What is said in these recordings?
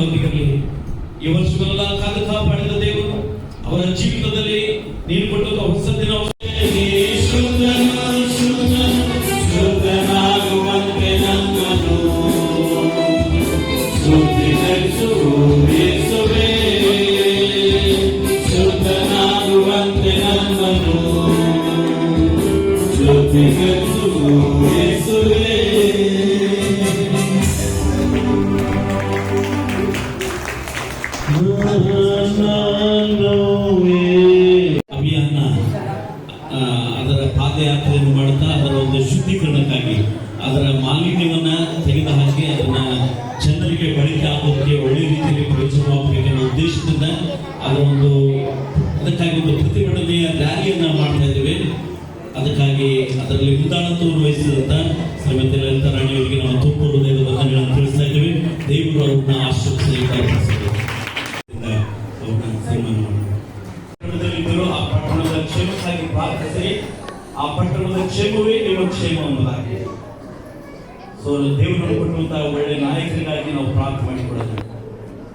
ನಿನ್ನ ಮಕ್ಕಳೊಂದಿಗೆ ಈ ತೆಗೆದು ಹಾಕಿ ಅದನ್ನ ಚಂದ್ರಿಕೆ ಬಳಕೆ ಆಗೋದಕ್ಕೆ ಒಳ್ಳೆ ರೀತಿಯಲ್ಲಿ ಪ್ರಯೋಜನವಾಗಬೇಕೆನ್ನುವ ಉದ್ದೇಶದಿಂದ ಅದರ ಒಂದು ಅದಕ್ಕಾಗಿ ಒಂದು ಪ್ರತಿಭಟನೆಯ ರ್ಯಾಲಿಯನ್ನ ಮಾಡ್ತಾ ಇದ್ದೇವೆ. ಅದಕ್ಕಾಗಿ ಅದರಲ್ಲಿ ಮುಂದಾಳತ್ವವನ್ನು ವಹಿಸಿದಂತ ಶ್ರೀಮತಿ ಲಲಿತಾ ರಾಣಿಯವರಿಗೆ ನಾವು ತುಂಬ ಹೃದಯದ ತಿಳಿಸ್ತಾ ಇದ್ದೇವೆ. ದೇವರು ಅವ್ರನ್ನ ಆಶೀರ್ವದಿಸಲಿ ಅವ್ರನ್ನ ಸನ್ಮಾನ ಮಾಡೋಣ. ಪಟ್ಟಣದಲ್ಲಿದ್ದರು ಆ ಪಟ್ಟಣದ ಕ್ಷೇಮಕ್ಕಾಗಿ ಪ್ರಾರ್ಥಿಸಿ ಆ ಪಟ್ಟಣದ ಕ್ಷೇಮವೇ ನಿಮ್ಮ ಕ್ಷೇಮ ಎಂಬುದಾಗಿ. ಸೊ ದೇವರು ಕೊಟ್ಟಂತಹ ಒಳ್ಳೆ ನಾಯಕರಿಗಾಗಿ ನಾವು ಪ್ರಾರ್ಥನೆ ಮಾಡಿಕೊಳ್ಳಬೇಕು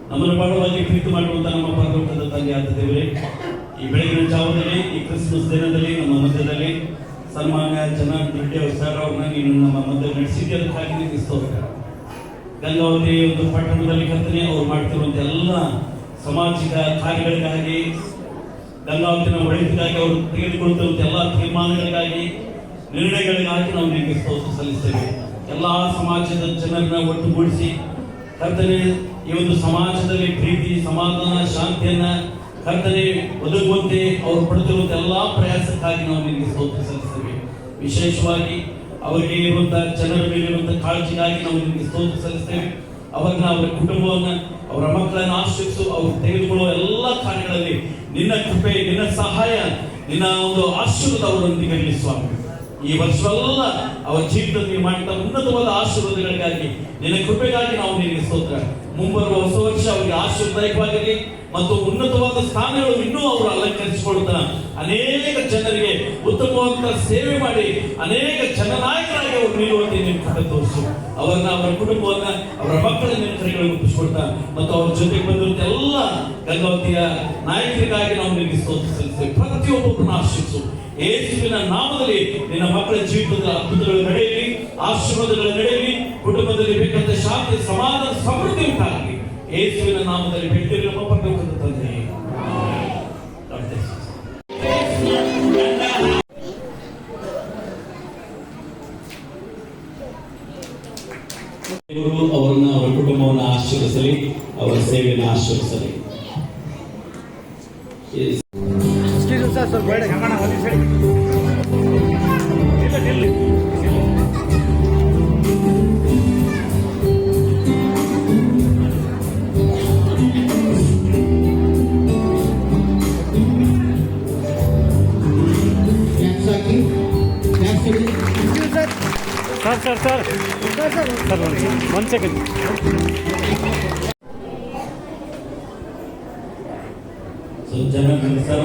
ನಮ್ಮನ್ನು ಬಹಳವಾಗಿ ಪ್ರೀತಿ ಮಾಡುವಂತಹ ನಮ್ಮ ಪರಲೋಕದ ತಂದೆ ಆದ ದೇವರೇ, ಈ ಬೆಳಗಿನ ಜಾವದಲ್ಲಿ, ಈ ಕ್ರಿಸ್ಮಸ್ ದಿನದಲ್ಲಿ, ನಮ್ಮ ಮಧ್ಯದಲ್ಲಿ ಸನ್ಮಾನ್ಯ ಚೆನ್ನಾಗಿ ರೆಡ್ಡಿ ಅವರು ಸರ್ ಅವ್ರನ್ನ ನೀನು ನಮ್ಮ ಮಧ್ಯೆ ನಡೆಸಿದ್ದಕ್ಕಾಗಿ ನಿಮಗೆ ಸ್ತೋತ್ರ. ಗಂಗಾವತಿ ಒಂದು ಪಟ್ಟಣದಲ್ಲಿ ಕರ್ತನೆ ಅವ್ರು ಮಾಡ್ತಿರುವಂತ ಎಲ್ಲ ಸಾಮಾಜಿಕ ಕಾರ್ಯಗಳಿಗಾಗಿ, ಗಂಗಾವತಿನ ಒಳಿತಿಗಾಗಿ ಅವರು ತೆಗೆದುಕೊಳ್ತಿರುವಂತ ಎಲ್ಲ ತೀರ್ಮಾನಗಳಿಗಾಗಿ, ನಿರ್ಣಯಗಳಿಗಾಗಿ ನಾವು ನಿಮಗೆ ಸ್ತೋತ್ರ ಸಲ್ಲಿಸ್ತೇವೆ. ಎಲ್ಲ ಸಮಾಜದ ಜನರನ್ನ ಒಟ್ಟುಗೂಡಿಸಿ ಕರ್ತನೆ, ಈ ಒಂದು ಸಮಾಜದಲ್ಲಿ ಪ್ರೀತಿ, ಸಮಾಧಾನ, ಶಾಂತಿಯನ್ನ ಕರ್ತನೆ ಒದಗುವಂತೆ ಅವರು ಪಡೆದಿರುವಂತ ಎಲ್ಲಾ ಪ್ರಯಾಸಕ್ಕಾಗಿ ನಾವು ನಿಮಗೆ ಸ್ತೋತ್ರ ಸಲ್ಲಿಸ್ತೇವೆ. ವಿಶೇಷವಾಗಿ ಅವರಿಗೆ ಇರುವಂತಹ ಜನರ ಮೇಲೆ ಕಾಳಜಿಗಾಗಿ ನಾವು ನಿಮಗೆ ಸ್ತೋತ್ರ ಸಲ್ಲಿಸ್ತೇವೆ. ಅವರನ್ನ ಅವರ ಕುಟುಂಬವನ್ನ, ಅವರ ಮಕ್ಕಳನ್ನ ಆಶ್ರಯಿಸು, ಅವರು ತೆಗೆದುಕೊಳ್ಳುವ ಎಲ್ಲ ಕಾರ್ಯಗಳಲ್ಲಿ ನಿನ್ನ ಕೃಪೆ, ನಿನ್ನ ಸಹಾಯ, ನಿನ್ನ ಒಂದು ಆಶೀರ್ವಾದ ಅವರೊಂದಿಗೆ ಸ್ವಾಮಿ. ಈ ವರ್ಷವೆಲ್ಲ ಅವರ ಜೀವಿತದಲ್ಲಿ ಮಾಡಿದ ಉನ್ನತವಾದ ಆಶೀರ್ವಾದಗಳಿಗಾಗಿ ನಿನ್ನ ಕೃಪೆಗಾಗಿ ನಾವು ನಿನಗೆ ಸ್ತೋತ್ರ. ಮುಂಬರುವ ಹೊಸ ವರ್ಷ ಅವರಿಗೆ ಆಶೀರ್ವಾದಕವಾಗಿರಲಿ ಮತ್ತು ಉನ್ನತವಾದ ಸ್ಥಾನಗಳು ಇನ್ನೂ ಅವರು ಅಲಂಕರಿಸಿಕೊಳ್ಳುತ್ತಾ ಅನೇಕ ಜನರಿಗೆ ಉತ್ತಮವಾದ ಸೇವೆ ಮಾಡಿ, ಅನೇಕ ಜನನಾಯಕರಾಗಿ ನಿಲ್ಲುವಂತೆ ನಿಮ್ಮ ಕಡೆ ತೋರಿಸು. ಅವರನ್ನ, ಅವರ ಕುಟುಂಬವನ್ನ, ಅವರ ಮಕ್ಕಳನ್ನ ಕೈಗಳು ಒಪ್ಪಿಸಿಕೊಡ್ತಾ, ಮತ್ತು ಅವ್ರ ಜೊತೆಗೆ ಬಂದಿರುವಂತ ಎಲ್ಲ ಗಂಗಾವತಿಯ ನಾಯಕರಿಗಾಗಿ ನಾವು ನಿಮಗೆ ಸ್ತೋತ್ರ ಸಲ್ಲಿಸ್ತೇವೆ. ಪ್ರತಿಯೊಬ್ಬರನ್ನು ಆಶಿಸು ಯೇಸುವಿನ ನಾಮದಲ್ಲಿ ನಿನ್ನ ಮಕ್ಕಳ ಜೀವಿತದ ಅದ್ಭುತಗಳು ನಡೆಯಲಿ, ಆಶೀರ್ವಾದಗಳು ನಡೆಯಲಿ, ಕುಟುಂಬದಲ್ಲಿ ಬೇಕಾದ ಶಾಂತಿ, ಸಮಾಧಾನ, ಸಮೃದ್ಧಿ ಉಂಟಾಗಲಿ. ಯೇಸುವಿನ ನಾಮದಲ್ಲಿ ಬೆಟ್ಟಿರುವ ನಮ್ಮ ಕುಟುಂಬವನ್ನು ಆಶೀರ್ವಿಸಲಿ ಅವರ ಸೇವೆಯನ್ನು ಆಶೀರ್ವಿಸಲಿ ಸರ್ ಸರ್ ಸರ್ ಸರ್ ಒಂದು ಸೆಕೆಂಡ್ ಸೊ ಜನ ಸರ್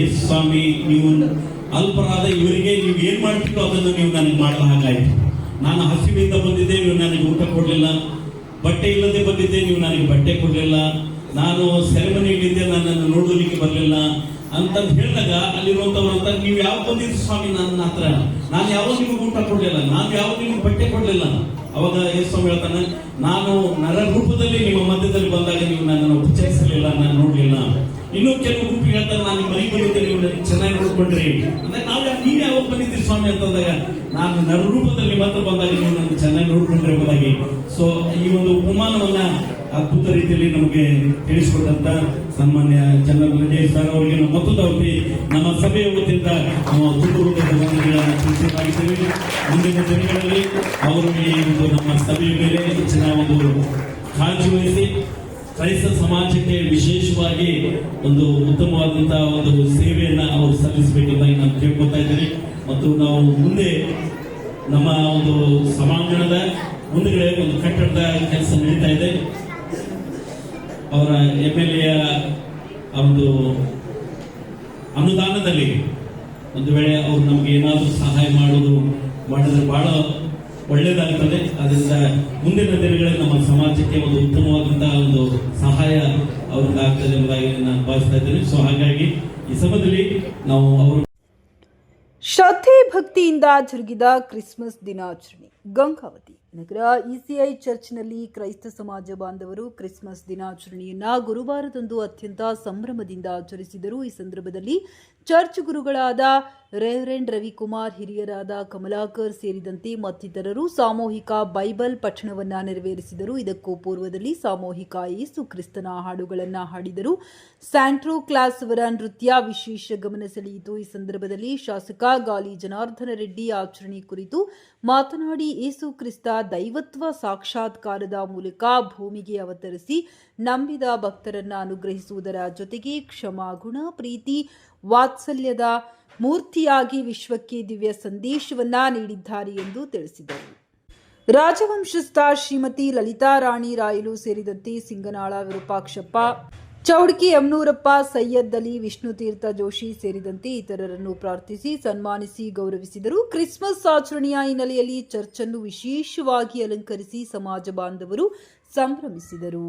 ಎಸ್ ಸ್ವಾಮಿ, ನೀವು ಅಲ್ಪರಾದ ಇವರಿಗೆ ನೀವು ಏನು ಮಾಡ್ತೀರೋ ಅದನ್ನು ನೀವು ನನಗೆ ಮಾಡಲ ಹಾಗಾಯಿತು. ನಾನು ಹಸಿವಿಂದ ಬಂದಿದ್ದೆ ನೀವು ನನಗೆ ಊಟ ಕೊಡಲಿಲ್ಲ. ಬಟ್ಟೆ ಇಲ್ಲದೆ ಬಂದಿದ್ದೆ, ನೀವು ನನಗೆ ಬಟ್ಟೆ ಕೊಡಲಿಲ್ಲ. ನಾನು ಸೆರೆಮನಿಯಲ್ಲಿದ್ದೆ ನನ್ನನ್ನು ನೋಡಲಿಕ್ಕೆ ಬರಲಿಲ್ಲ. ಅಂತಂದು ಹೇಳಿದಾಗ ಅಲ್ಲಿರುವಂತವ್ರು ಅಂತ, ನೀವು ಯಾವ ಬಂದಿದ್ರು ಸ್ವಾಮಿ ನನ್ನ ಹತ್ರ? ನಾನು ಯಾವಾಗ ನಿಮಗೆ ಊಟ ಕೊಡಲಿಲ್ಲ, ನಾನು ಯಾವಾಗ ನಿಮಗೆ ಬಟ್ಟೆ ಕೊಡಲಿಲ್ಲ. ಅವಾಗ ಸ್ವಾಮಿ ಹೇಳ್ತಾನೆ, ನಾನು ನರ ರೂಪದಲ್ಲಿ ನಿಮ್ಮ ಮಧ್ಯದಲ್ಲಿ ಬಂದಾಗ ನೀವು ನನ್ನನ್ನು ಉಪಚರಿಸಲಿಲ್ಲ ನಾನು ನೋಡಲಿಲ್ಲ. ಇನ್ನೂ ಕೆಲವು ಗುಂಪು ಹೇಳ್ತಾರೆ, ನಾನು ಮೈ ಬಂದಿದ್ದೆ, ನೀವು ನನಗೆ ಚೆನ್ನಾಗಿ ನೋಡ್ಕೊಂಡ್ರಿ. ಅಂದ್ರೆ ನಾವು ನೀವು ಯಾವಾಗ ಬಂದಿದ್ದೀರಿ ಸ್ವಾಮಿ ಅಂತಂದಾಗ, ನಾನು ನರ ರೂಪದಲ್ಲಿ ಮಾತ್ರ ಬಂದಾಗ ನೀವು ನನ್ನ ಚೆನ್ನಾಗಿ ನೋಡ್ಕೊಂಡ್ರೆ ಎಂಬುದಾಗಿ. ಸೊ ಈ ಒಂದು ಉಪಮಾನವನ್ನ ಅದ್ಭುತ ರೀತಿಯಲ್ಲಿ ನಮಗೆ ತಿಳಿಸಿಕೊಟ್ಟಂತ ಸನ್ಮಾನ್ಯ ಚಂದ್ರ ಸರ್ ಅವರಿಗೆ ನಾವು ಮತ್ತೊಂದು ನಮ್ಮ ಸಭೆಯ ವತಿಯಿಂದ ನಾವು ತಿಳಿಸಲಾಗಿದ್ದೇವೆ ಮುಂದಿನ ದಿನಗಳಲ್ಲಿ ಅವರು ಈ ಒಂದು ನಮ್ಮ ಸಭೆಯ ಮೇಲೆ ಹೆಚ್ಚಿನ ಒಂದು ಕಾಳಜಿ ವಹಿಸಿ ಕ್ರೈಸ್ತ ಸಮಾಜಕ್ಕೆ ವಿಶೇಷವಾಗಿ ಒಂದು ಉತ್ತಮವಾದಂತಹ ಒಂದು ಸೇವೆಯನ್ನು ಅವರು ಸಲ್ಲಿಸಬೇಕೆಂದಾಗಿ ನಾನು ಕೇಳ್ಕೊತಾ ಇದ್ದೇನೆ. ಮತ್ತು ನಾವು ಮುಂದೆ ನಮ್ಮ ಒಂದು ಸಮಾಂಗಣದ ಮುಂದೆ ಒಂದು ಕಟ್ಟಡದ ಕೆಲಸ ನಡೀತಾ ಇದೆ. ಅವರ ಎಂ ಎಲ್ ಎ ಒಂದು ಅನುದಾನದಲ್ಲಿ ಒಂದು ವೇಳೆ ಅವರು ನಮಗೆ ಏನಾದರೂ ಸಹಾಯ ಮಾಡೋದು ಮಾಡಿದ್ರೆ ಬಹಳ ಒಳ್ಳೆಯದಾಗ್ತದೆ ಅದರಿಂದ ಮುಂದಿನ ದಿನಗಳಲ್ಲಿ ನಮ್ಮ ಸಮಾಜಕ್ಕೆ ಒಂದು ಉತ್ತಮವಾದಂತಹ ಒಂದು ಸಹಾಯ ಅವರಿಂದ ಆಗ್ತದೆ ಎಂಬುದಾಗಿ ನಾನು ಭಾವಿಸ್ತಾ ಇದ್ದೇನೆ. ಸೊ ಹಾಗಾಗಿ ಈ ಸಮಯದಲ್ಲಿ ನಾವು ಅವರು ಶ್ರದ್ಧೆ ಭಕ್ತಿಯಿಂದ ಜರುಗಿದ ಕ್ರಿಸ್ಮಸ್ ದಿನಾಚರಣೆ. ಗಂಗಾವತಿ ನಗರ ಇಸಿಐ ಚರ್ಚ್ನಲ್ಲಿ ಕ್ರೈಸ್ತ ಸಮಾಜ ಬಾಂಧವರು ಕ್ರಿಸ್ಮಸ್ ದಿನಾಚರಣೆಯನ್ನ ಗುರುವಾರದಂದು ಅತ್ಯಂತ ಸಂಭ್ರಮದಿಂದ ಆಚರಿಸಿದರು. ಈ ಸಂದರ್ಭದಲ್ಲಿ ಚರ್ಚ್ ಗುರುಗಳಾದ ರೆವರೆಂಡ್ ರವಿಕುಮಾರ್, ಹಿರಿಯರಾದ ಕಮಲಾಕರ್ ಸೇರಿದಂತೆ ಮತ್ತಿತರರು ಸಾಮೂಹಿಕ ಬೈಬಲ್ ಪಠಣವನ್ನು ನೆರವೇರಿಸಿದರು. ಇದಕ್ಕೂ ಪೂರ್ವದಲ್ಲಿ ಸಾಮೂಹಿಕ ಯೇಸು ಕ್ರಿಸ್ತನ ಹಾಡುಗಳನ್ನು ಹಾಡಿದರು. ಸ್ಯಾಂಟ್ರೋ ಕ್ಲಾಸ್ ಅವರ ನೃತ್ಯ ವಿಶೇಷ ಗಮನ ಸೆಳೆಯಿತು. ಈ ಸಂದರ್ಭದಲ್ಲಿ ಶಾಸಕ ಗಾಲಿ ಜನಾರ್ದನ ರೆಡ್ಡಿ ಆಚರಣೆ ಕುರಿತು ಮಾತನಾಡಿ ಯೇಸು ಕ್ರಿಸ್ತ ದೈವತ್ವ ಸಾಕ್ಷಾತ್ಕಾರದ ಮೂಲಕ ಭೂಮಿಗೆ ಅವತರಿಸಿ ನಂಬಿದ ಭಕ್ತರನ್ನ ಅನುಗ್ರಹಿಸುವುದರ ಜೊತೆಗೆ ಕ್ಷಮಾ, ಗುಣ, ಪ್ರೀತಿ ವಾತ್ಸಲ್ಯದ ಮೂರ್ತಿಯಾಗಿ ವಿಶ್ವಕ್ಕೆ ದಿವ್ಯ ಸಂದೇಶವನ್ನ ನೀಡಿದ್ದಾರೆ ಎಂದು ತಿಳಿಸಿದರು. ರಾಜವಂಶಸ್ಥ ಶ್ರೀಮತಿ ಲಲಿತಾ ರಾಣಿ ರಾಯಲು ಸೇರಿದಂತೆ ಸಿಂಗನಾಳ ವಿರೂಪಾಕ್ಷಪ್ಪ, ಚೌಡ್ಕಿ ಯಮನೂರಪ್ಪ ಸೈಯದ್ ಅಲಿ ವಿಷ್ಣುತೀರ್ಥ ಜೋಶಿ ಸೇರಿದಂತೆ ಇತರರನ್ನು ಪ್ರಾರ್ಥಿಸಿ ಸನ್ಮಾನಿಸಿ ಗೌರವಿಸಿದರು. ಕ್ರಿಸ್ಮಸ್ ಆಚರಣೆಯ ಹಿನ್ನೆಲೆಯಲ್ಲಿ ಚರ್ಚ್ ಅನ್ನು ವಿಶೇಷವಾಗಿ ಅಲಂಕರಿಸಿ ಸಮಾಜ ಬಾಂಧವರು ಸಂಭ್ರಮಿಸಿದರು.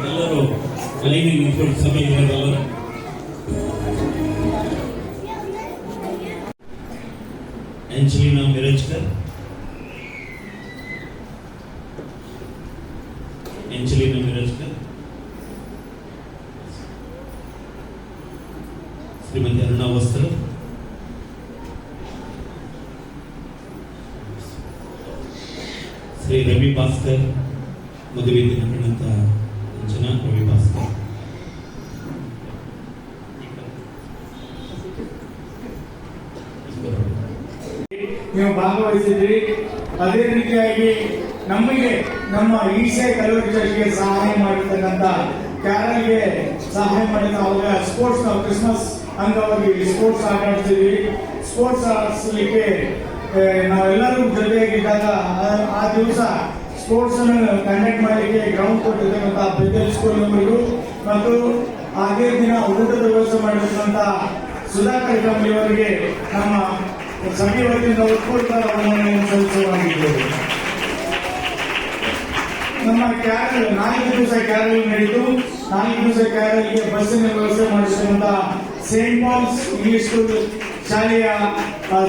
ದಯಮಾಡಿ ಎಲ್ಲರೂ ಲೈನಿಗೆ ನಿಂತ್ಕೊಂಡು ಸಭೆ ಇರೋದಲ್ಲ ಆಂಜಲಿನಾ ನೀವು ಭಾಗವಹಿಸಿದ್ರಿ ಅದೇ ರೀತಿಯಾಗಿ ನಮಗೆ ನಮ್ಮ ಈಸೆ ಕಲೋರಿ ಸಹಾಯ ಮಾಡಿರ್ತಕ್ಕಂಥ ಕ್ಯಾರಲ್ಗೆ ಸಹಾಯ ಮಾಡಿದ ಅವಾಗ ಸ್ಪೋರ್ಟ್ಸ್ ನಾವು ಕ್ರಿಸ್ಮಸ್ ಅಂಗವಾಗಿ ಸ್ಪೋರ್ಟ್ಸ್ ಆಟ ಆಡ್ತಿದ್ವಿ ಸ್ಪೋರ್ಟ್ಸ್ ಆಡಿಸ್ಲಿಕ್ಕೆ ನಾವೆಲ್ಲರೂ ಜೊತೆಯಾಗಿದ್ದಾಗ ಆ- ದಿವಸ ಸ್ಪೋರ್ಟ್ಸ್ ಅನ್ನು ಕಂಡಕ್ಟ್ ಮಾಡಲಿಕ್ಕೆ ಗ್ರೌಂಡ್ ಕೊಟ್ಟಿರ್ತಕ್ಕಂಥ ಬೆದ್ದಲ್ ಸ್ಕೂಲ್ ನಮಗೂ ಮತ್ತು ಅದೇ ದಿನ ಊಟದ ವ್ಯವಸ್ಥೆ ಮಾಡಿರ್ತಕ್ಕಂಥ ಸುಧಾಕರ್ ಅವರಿಗೆ ನಮ್ಮ ಸಭೆ ನಾವು ಉತ್ಪೂರ್ಣ ಅವರನ್ನು ಸಲ್ಲಿಸಲಾಗಿದ್ದೇವೆ ನಮ್ಮ ಕ್ಯಾರಲ್ ನಾಲ್ಕು ದಿವಸ ಕ್ಯಾರಲ್ ನಡೆಯಿತು. ನಾಲ್ಕು ದಿವಸ ಕ್ಯಾರಲ್ಗೆ ಬಸ್ಸಿನ ವ್ಯವಸ್ಥೆ ಮಾಡಿಸಿದಂತ ಸೇಂಟ್ ಪಾಲ್ಸ್ ಇಂಗ್ಲಿಷ್ ಸ್ಕೂಲ್ ಶಾಲೆಯ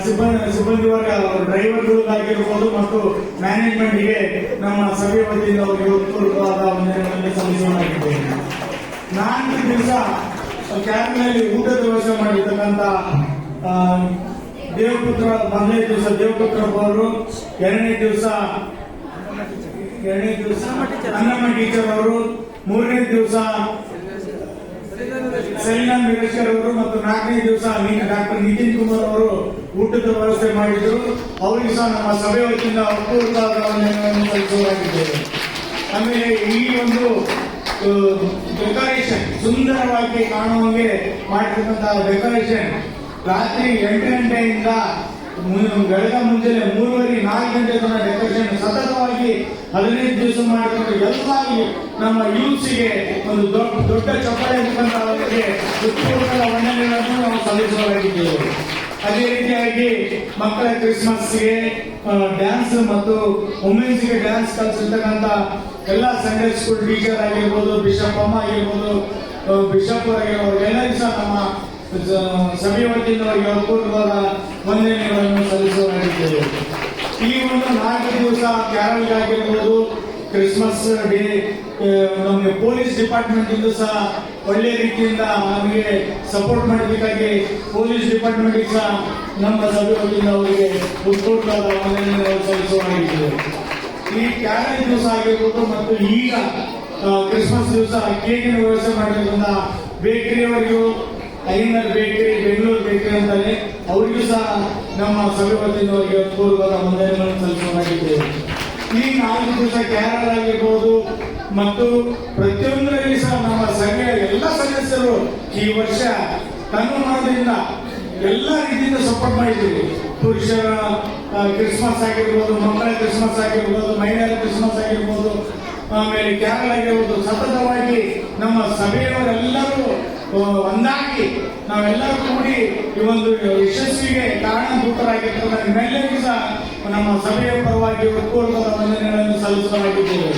ಸಿಬ್ಬಂದಿ ಸಿಬ್ಬಂದಿ ವರ್ಗ ಡ್ರೈವರ್ಗಳಿಗಾಗಿರ್ಬೋದು ಮತ್ತು ಮ್ಯಾನೇಜ್ಮೆಂಟ್ಗೆ ನಮ್ಮ ಸಭೆ ವತಿಯಿಂದ ಅವರಿಗೆ ಸಲ್ಲಿಸಲಾಗಿದ್ದೇವೆ ನಾಲ್ಕು ದಿವಸ ಕ್ಯಾಬ್ನಲ್ಲಿ ಊಟದ ವ್ಯವಸ್ಥೆ ಮಾಡಿರ್ತಕ್ಕಂಥ ದೇವಪುತ್ರ ಮೊದಲನೇ ದಿವಸ ದೇವಪುತ್ರ ಅವರು, ಎರಡನೇ ದಿವಸ ಎರಡನೇ ದಿವಸ ಅನ್ನಮ್ಮ ಟೀಚರ್ ಅವರು, ಮೂರನೇ ದಿವಸ ಸೈನಾ ಮಿರೇಶ್ವರ್ ಅವರು ಮತ್ತು ನಾಲ್ಕನೇ ದಿವಸ ಡಾಕ್ಟರ್ ನಿತಿನ್ ಕುಮಾರ್ ಅವರು ಊಟದ ವ್ಯವಸ್ಥೆ ಮಾಡಿದ್ರು. ಅವರಿಗೆ ಸಹ ನಮ್ಮ ಸಭೆ ವತಿಯಿಂದ ಸಲ್ಲಿಸುವಾಗಿದ್ದೇವೆ ಆಮೇಲೆ ಈ ಒಂದು ಡೆಕೋರೇಷನ್ ಸುಂದರವಾಗಿ ಕಾಣುವಂಗೆ ಮಾಡಿರ್ತಕ್ಕಂತಹ ಡೆಕೋರೇಷನ್ ರಾತ್ರಿ ಎಂಟು ಗಂಟೆಯಿಂದ ಬೆಳಗ್ಗೆ ಬೆಳಗ ಮುಂಜಾನೆ ಮೂರುವರೆ ನಾಲ್ಕು ಗಂಟೆ ತನಕ ಡೆಕೋರೇಷನ್ ಸತತವಾಗಿ ಹದಿನೈದು ದಿವಸ ಮಾಡಿಕೊಂಡು ಎಲ್ಲಾಗಿ ನಮ್ಮ ಯೂತ್ಸಿಗೆ ಒಂದು ದೊಡ್ಡ ದೊಡ್ಡ ಚಪ್ಪಾಳೆ ಮುಖಾಂತರ ಅವರಿಗೆ ಉತ್ಪೂರ್ವಕ ವಂದನೆಗಳನ್ನು ನಾವು ಸಲ್ಲಿಸಲಾಗಿದ್ದೇವೆ ಅದೇ ರೀತಿಯಾಗಿ ಮಕ್ಕಳ ಕ್ರಿಸ್ಮಸ್ಗೆ ಡ್ಯಾನ್ಸ್ ಮತ್ತು ವುಮೆನ್ಸ್ಗೆ ಡ್ಯಾನ್ಸ್ ಕಲಿಸಿರ್ತಕ್ಕಂಥ ಎಲ್ಲ ಸಂಡೇ ಸ್ಕೂಲ್ ಟೀಚರ್ ಆಗಿರ್ಬೋದು ಬಿಷಪ್ ಅಮ್ಮ ಆಗಿರ್ಬೋದು ಬಿಷಪ್ ಆಗಿರ್ಬೋದು ಎಲ್ಲರಿಗೂ ಸಹ ನಮ್ಮ ಸ- ಸಭೆ ವತಿಯಿಂದ ಅಪೂರ್ವವಾದ ವಂದನೆಗಳನ್ನು ಸಲ್ಲಿಸಲಾಗಿದ್ದೇವೆ ಈ ಒಂದು ನಾಲ್ಕು ದಿವಸ ಕ್ಯಾರಲ್ ಆಗಿರ್ಬೋದು ಕ್ರಿಸ್ಮಸ್ ಡೇ ನಮಗೆ ಪೊಲೀಸ್ ಡಿಪಾರ್ಟ್ಮೆಂಟ್ ಇಂದ ಸಹ ಒಳ್ಳೆ ರೀತಿಯಿಂದ ನಮಗೆ ಸಪೋರ್ಟ್ ಮಾಡಬೇಕಾಗಿ ಪೊಲೀಸ್ ಡಿಪಾರ್ಟ್ಮೆಂಟ್ ಸಹ ನಮ್ಮ ಸಭೆ ಅವರಿಗೆ ಉತ್ಪೂರ್ಣವಾದ ವಂದನೆಯನ್ನು ಸಲ್ಲಿಸಲಾಗಿದ್ದೇವೆ ಈ ಕ್ಯಾರಲ್ ದಿವಸ ಆಗಿರ್ಬೋದು ಮತ್ತು ಈಗ ಕ್ರಿಸ್ಮಸ್ ದಿವಸ ಕೇಕಿನ ವ್ಯವಸ್ಥೆ ಮಾಡಿರೋದ್ರಿಂದ ಬೇಕರಿಯವರಿಗೂ ಐನರ್ ಬೇಕರಿ, ಬೆಂಗಳೂರು ಬೇಕರಿ ಅಂತಾನೆ ಅವರಿಗೂ ಸಹ ನಮ್ಮ ಸಭೆಪತಿಯವರಿಗೆ ಪೂರ್ವದ ಮನೆಯನ್ನು ಸಲ್ಲಿಸಲಾಗಿದ್ದೇವೆ ಈ ನಾಲ್ಕು ದಿವಸ ಕ್ಯಾರಲ್ ಆಗಿರ್ಬೋದು ಮತ್ತು ಪ್ರತಿಯೊಂದರಲ್ಲಿ ಸಹ ನಮ್ಮ ಸಂಘ, ಎಲ್ಲ ಸದಸ್ಯರು ಈ ವರ್ಷ ತನ್ಮನದಿಂದ ಎಲ್ಲ ರೀತಿಯಿಂದ ಸಪೋರ್ಟ್ ಮಾಡಿದ್ದೀವಿ. ಪುರುಷರ ಕ್ರಿಸ್ಮಸ್ ಆಗಿರ್ಬೋದು, ಮಕ್ಕಳ ಕ್ರಿಸ್ಮಸ್ ಆಗಿರ್ಬೋದು, ಮಹಿಳೆಯರ ಕ್ರಿಸ್ಮಸ್ ಆಗಿರ್ಬೋದು, ಆಮೇಲೆ ಕ್ಯಾರಲ್ ಆಗಿರ್ಬೋದು, ಸತತವಾಗಿ ನಮ್ಮ ಸಭೆಯವರೆಲ್ಲರೂ ಒಂದಾಗಿ ನಾವೆಲ್ಲರೂ ಕೂಡಿ ಈ ಒಂದು ಯಶಸ್ವಿಗೆ ಕಾರಣಭೂತರಾಗಿರ್ತಕ್ಕಂಥ ನಿಮ್ಮೆಲ್ಲರಿಗೂ ಸಹ ನಮ್ಮ ಸಭೆಯ ಪರವಾಗಿ ಪೂರ್ವದ ವಂದನೆಗಳನ್ನು ಸಲ್ಲಿಸಲಾಗಿದ್ದೇವೆ.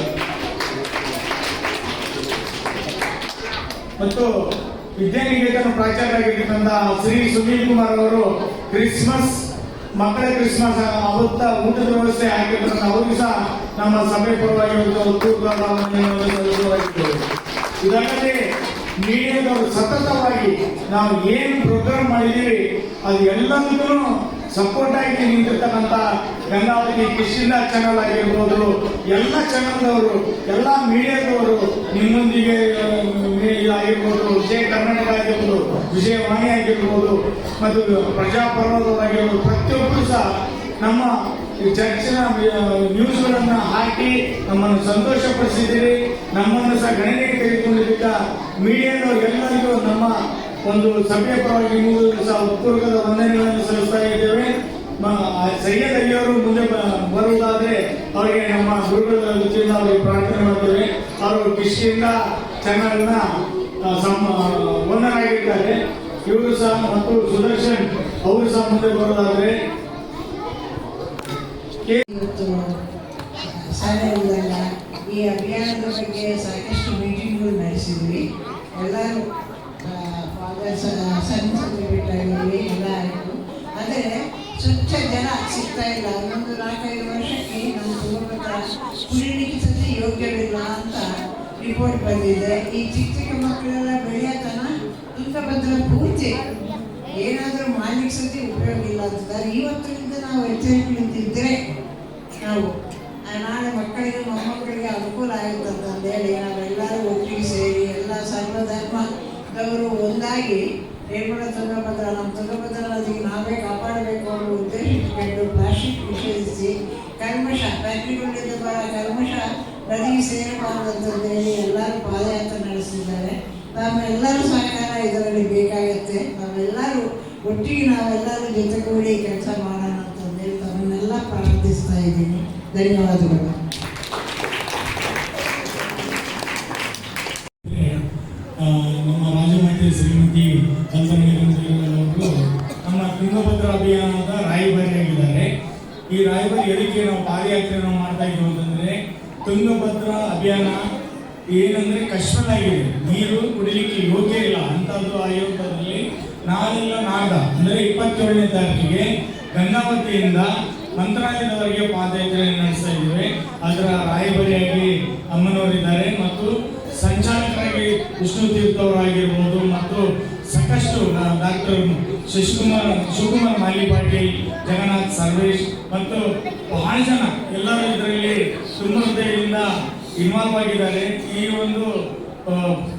ಮತ್ತು ವಿದ್ಯಾನಿಕೇತನ ಪ್ರಾಚಾರ್ಯರಾಗಿರ್ತಕ್ಕಂಥ ಶ್ರೀ ಸುನೀಲ್ ಕುಮಾರ್ ಅವರು ಕ್ರಿಸ್ಮಸ್, ಮಕ್ಕಳ ಕ್ರಿಸ್ಮಸ್, ಅವತ್ತ ಊಟದ ವ್ಯವಸ್ಥೆ ಆಗಿರ್ತಕ್ಕಂಥ ಅವರಿಗೂ ಸಹ ನಮ್ಮ ಸಭೆ ಪರವಾಗಿ ಒಂದು ಪೂರ್ವದ ವಂದನೆಗಳನ್ನು ಸಲ್ಲಿಸಲಾಗಿದ್ದೇವೆ ಇದಲ್ಲದೆ ಮೀಡಿಯಾದವರು ಸತತವಾಗಿ ನಾವು ಏನು ಪ್ರೋಗ್ರಾಮ್ ಮಾಡಿದ್ದೀವಿ ಅದು ಎಲ್ಲದಕ್ಕೂ ಸಪೋರ್ಟ್ ಆಗಿ ನಿಂತಿರ್ತಕ್ಕಂಥ ಗಂಗಾವತಿ ಕೃಷ್ಣ ಚಾನಲ್ ಆಗಿರ್ಬೋದು, ಎಲ್ಲ ಚಾನಲ್ದವರು ಎಲ್ಲ ಮೀಡಿಯಾದವರು ನಿಮ್ಮೊಂದಿಗೆ ಆಗಿರ್ಬೋದು, ವಿಜಯ ಕರ್ನಾಟಕ ಆಗಿರ್ಬೋದು ವಿಜಯವಾಣಿ ಆಗಿರ್ಬೋದು, ಮತ್ತು ಪ್ರಜಾಪರ್ವದವರಾಗಿರ್ಬೋದು ಪ್ರತಿಯೊಬ್ಬರು ಸಹ ನಮ್ಮ ಈ ಚರ್ಚಿನ ನ್ಯೂಸ್ಗಳನ್ನು ಹಾಕಿ ನಮ್ಮನ್ನು ಸಂತೋಷಪಡಿಸಿದ್ದೀರಿ. ನಮ್ಮನ್ನು ಸಹ ಗಣನೆಗೆ ತೆಗೆದುಕೊಂಡಿದ್ದ ಮೀಡಿಯಾದವರು ಎಲ್ಲರಿಗೂ ನಮ್ಮ ಒಂದು ಸಭೆಯ ಪರವಾಗಿ ಸಹ ಉತ್ಪೂರ್ವಕದ ವಂದನೆಗಳನ್ನು ಸಲ್ಲಿಸ್ತಾ ಇದ್ದೇವೆ. ಸೈಯದ್ ಅಲಿಯವರು ಮುಂದೆ ಬರುವುದಾದ್ರೆ ಅವರಿಗೆ ನಮ್ಮ ಗುರುಗಳ ವೃತ್ತಿಯಿಂದ ಅವರಿಗೆ ಪ್ರಾರ್ಥನೆ ಮಾಡ್ತೇವೆ. ಅವರು ಕೃಷಿಯಿಂದ ಚಾನಲ್ನ ಆಗಿದ್ದಾರೆ ಇವರು ಸಹ ಮತ್ತು ಸುದರ್ಶನ್ ಅವರು ಸಹ ಮುಂದೆ ಬರುವುದಾದ್ರೆ ಇವತ್ತು ಶಾಲೆಯಲ್ಲೆಲ್ಲ ಈ ಅಭಿಯಾನದ ಸಾಕಷ್ಟು ನಡೆಸಿದ್ವಿ ಎಲ್ಲರೂ ಸಣ್ಣ ಸಣ್ಣ ಬಿಟ್ಟಾಗಿದ್ವಿ ಎಲ್ಲ ಆದರೆ ಸ್ವಚ್ಛ ಜಲ ಸಿಗ್ತಾ ಇಲ್ಲ ಒಂದು ನಾಲ್ಕೈದು ವರ್ಷಕ್ಕೆ ನಮ್ಮ ತುಂಗಭದ್ರಾ ಕುಡಿಲಿಕ್ಕೆ ಯೋಗ್ಯವಿಲ್ಲ ಅಂತ ರಿಪೋರ್ಟ್ ಬಂದಿದೆ ಈ ಚಿಕ್ಕ ಚಿಕ್ಕ ಮಕ್ಕಳೆಲ್ಲ ಬೆಳೆಯತನ ತುಂಗಭದ್ರ ಪೂರ್ತಿ ಏನಾದರೂ ಮಾಡ್ಲಿಕ್ಕೆ ಸತಿ ಉಪಯೋಗ ಇಲ್ಲ ಅಂತಿದ್ದಾರೆ ಇವತ್ತಿನಿಂದ ನಾವು ಎಚ್ಚರಿಕೆಯಿಂದಿದ್ದರೆ ನಾವು ನಾಳೆ ಮಕ್ಕಳಿಗೆ ಮೊಮ್ಮಕ್ಕಳಿಗೆ ಅನುಕೂಲ ಆಗುತ್ತೆ ಅಂತಂದೇಳಿ ನಾವೆಲ್ಲರೂ ಒಟ್ಟಿಗೆ ಸೇರಿ ಎಲ್ಲ ಸರ್ವಧರ್ಮದವರು ಒಂದಾಗಿ ರೇಪಣ ತುಂಗಭದ್ರ, ನಮ್ಮ ತುಂಗಭದ್ರಾ ನದಿಗೆ ನಾವೇ ಕಾಪಾಡಬೇಕು ಅನ್ನೋ ಉದ್ದೇಶಿಟ್ಟುಕೊಂಡು ಪ್ಲಾಸ್ಟಿಕ್ ನಿಷೇಧಿಸಿ ಕಲ್ಮಶ ಫ್ಯಾಕ್ಟ್ರಿಗಳಿಂದ ಬರೋ ಕಲ್ಮಶ ನದಿಗೆ ಹೇಳಿ ಎಲ್ಲರೂ ಪಾದಯಾತ್ರೆ ನಡೆಸಿದ್ದಾರೆ. ನಮ್ಮೆಲ್ಲರೂ ಸಹಕಾರ ಇದರಲ್ಲಿ ಬೇಕಾಗತ್ತೆ. ನಾವೆಲ್ಲರೂ ಒಟ್ಟಿಗೆ ನಾವೆಲ್ಲರೂ ಜೊತೆಗೂಡಿ ಕೆಲಸ ಮಾಡೋಣ ಅಂತಂದೇಳಿ ತಮ್ಮನ್ನೆಲ್ಲ ಪ್ರಾರ್ಥಿಸ್ತಾ ಇದ್ದೀನಿ. ಧನ್ಯವಾದಗಳು. ನಮ್ಮ ಶ್ರೀಮತಿ ಅವರು ನಮ್ಮ ಅಭಿಯಾನದ ರಾಯಭಾರಿಯಾಗಿದ್ದಾರೆ ಈ ರಾಯಭಾರಿ ಎದಕ್ಕೆ ನಾವು ಪಾದಯಾತ್ರೆಯನ್ನು ಮಾಡ್ತಾ ಇದ್ದೀವಿ ಅಂತಂದ್ರೆ ತುಂಗಭದ್ರಾ ಅಭಿಯಾನ ಏನಂದ್ರೆ ಕಷ್ಟದಾಗಿದೆ ನೀರು ಕುಡಿಲಿಕ್ಕೆ ಯೋಗ್ಯ ಇಲ್ಲ. ಅಂತದ್ದು ಆಯೋಗದಲ್ಲಿ ನಾಳೆಲ್ಲ ನಾಡ, ಅಂದ್ರೆ ಇಪ್ಪತ್ತೇಳನೇ ತಾರೀಕಿಗೆ ಗಂಗಾವತಿಯಿಂದ ಮಂತ್ರಾಲಯದವರೆಗೆ ಪಾದಯಾತ್ರೆ ನಡೆಸ್ತಾ ಇದ್ದೇವೆ. ಅದರ ರಾಯಭಾರಿಯಾಗಿ ಅಮ್ಮನವರಿದ್ದಾರೆ ಮತ್ತು ಸಂಚಾಲಕರಾಗಿ ವಿಷ್ಣು ತೀರ್ಥವರಾಗಿರ್ಬೋದು ಮತ್ತು ಸಾಕಷ್ಟು ಡಾಕ್ಟರ್ ಶಶಿಕುಮಾರ್, ಶಿವಕುಮಾರ್ ಮಾಲಿ ಪಾಟೀಲ್, ಜಗನ್ನಾಥ್ ಸರ್ವೇಶ್ ಮತ್ತು ಬಹಳ ಜನ ಎಲ್ಲರೂ ಇದರಲ್ಲಿ ಹೃದಯದಿಂದ ಇನ್ವಾಲ್ವ್ ಆಗಿದ್ದಾರೆ. ಈ ಒಂದು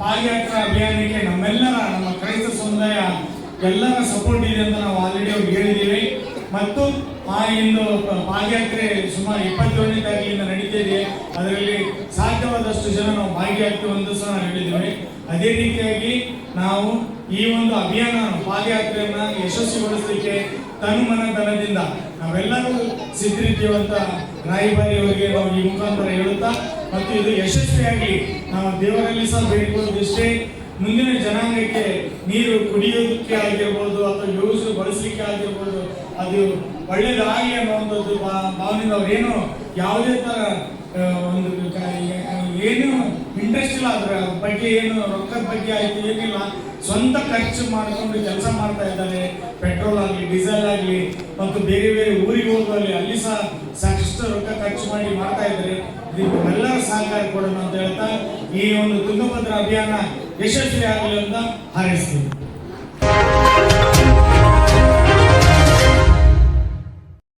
ಪಾದಯಾತ್ರಾ ಅಭಿಯಾನಕ್ಕೆ ನಮ್ಮೆಲ್ಲರ, ನಮ್ಮ ಕ್ರೈಸ್ತ ಸಮುದಾಯ ಎಲ್ಲರ ಸಪೋರ್ಟ್ ಇದೆ ಅಂತ ನಾವು ಆಲ್ರೆಡಿ ಅವ್ರಿಗೆ ಹೇಳಿದ್ದೀವಿ. ಮತ್ತು ಆ ಇಂದು ಪಾದಯಾತ್ರೆ ಸುಮಾರು ಇಪ್ಪತ್ತೇಳನೇ ತಾರೀಕಿನಿಂದ ನಡೀತಿದೆ ಅದರಲ್ಲಿ ಸಾಧ್ಯವಾದಷ್ಟು ಜನ ನಾವು ಭಾಗಿಯಾಗ್ತೀವಿ ಅಂತ ಸಹ ನಾವು ಹೇಳಿದ್ದೀವಿ. ಅದೇ ರೀತಿಯಾಗಿ ನಾವು ಈ ಒಂದು ಅಭಿಯಾನ, ಪಾದಯಾತ್ರೆಯನ್ನು ಯಶಸ್ವಿಗೊಳಿಸಲಿಕ್ಕೆ ತನು ಮನ ಧನದಿಂದ ನಾವೆಲ್ಲರೂ ಸಿದ್ಧರಿದ್ದೀವಂತ ರಾಯಭಾರಿಯವರಿಗೆ ನಾವು ಈ ಮುಖಾಂತರ ಹೇಳುತ್ತಾ ಮತ್ತು ಇದು ಯಶಸ್ವಿಯಾಗಿ ನಾವು ದೇವರಲ್ಲಿ ಸಹ ಬೇಡಿಕೊಳ್ಳೋದಿಷ್ಟೇ ಮುಂದಿನ ಜನಾಂಗಕ್ಕೆ ನೀರು ಕುಡಿಯೋದಕ್ಕೆ ಆಗಿರ್ಬೋದು ಅಥವಾ ಯೋಜನೆ ಬಳಸಲಿಕ್ಕೆ ಆಗಿರ್ಬೋದು, ಅದು ಒಳ್ಳೇದಾಗಲಿ ಅನ್ನುವಂಥದ್ದು ಭಾವನೆ ಭಾವನೆಯಿಂದ ಅವ್ರೇನು ಯಾವುದೇ ತರ ಒಂದು ಏನು ಇಂಟ್ರೆಸ್ಟ್ ಇಲ್ಲ. ಅದರ ಬಗ್ಗೆ ಏನು, ರೊಕ್ಕದ ಬಗ್ಗೆ ಆಯಿತು, ಏನಿಲ್ಲ. ಸ್ವಂತ ಖರ್ಚು ಮಾಡಿಕೊಂಡು ಕೆಲಸ ಮಾಡ್ತಾ ಇದ್ದಾರೆ. ಪೆಟ್ರೋಲ್ ಆಗಲಿ, ಡೀಸೆಲ್ ಆಗಲಿ, ಮತ್ತು ಬೇರೆ ಬೇರೆ ಊರಿಗೆ ಹೋಗುವಲ್ಲಿ ಅಲ್ಲಿ ಸಹ ಸಾಕಷ್ಟು ರೊಕ್ಕ ಖರ್ಚು ಮಾಡಿ ಮಾಡ್ತಾ ಇದ್ದಾರೆ. ಎಲ್ಲರ ಸಹಕಾರ ಕೊಡೋಣ ಅಂತ ಹೇಳ್ತಾ ಈ ಒಂದು ತುಂಗಭದ್ರ ಅಭಿಯಾನ ಯಶಸ್ವಿ ಆಗಲಿ ಅಂತ ಹಾರೈಸ್ತೀವಿ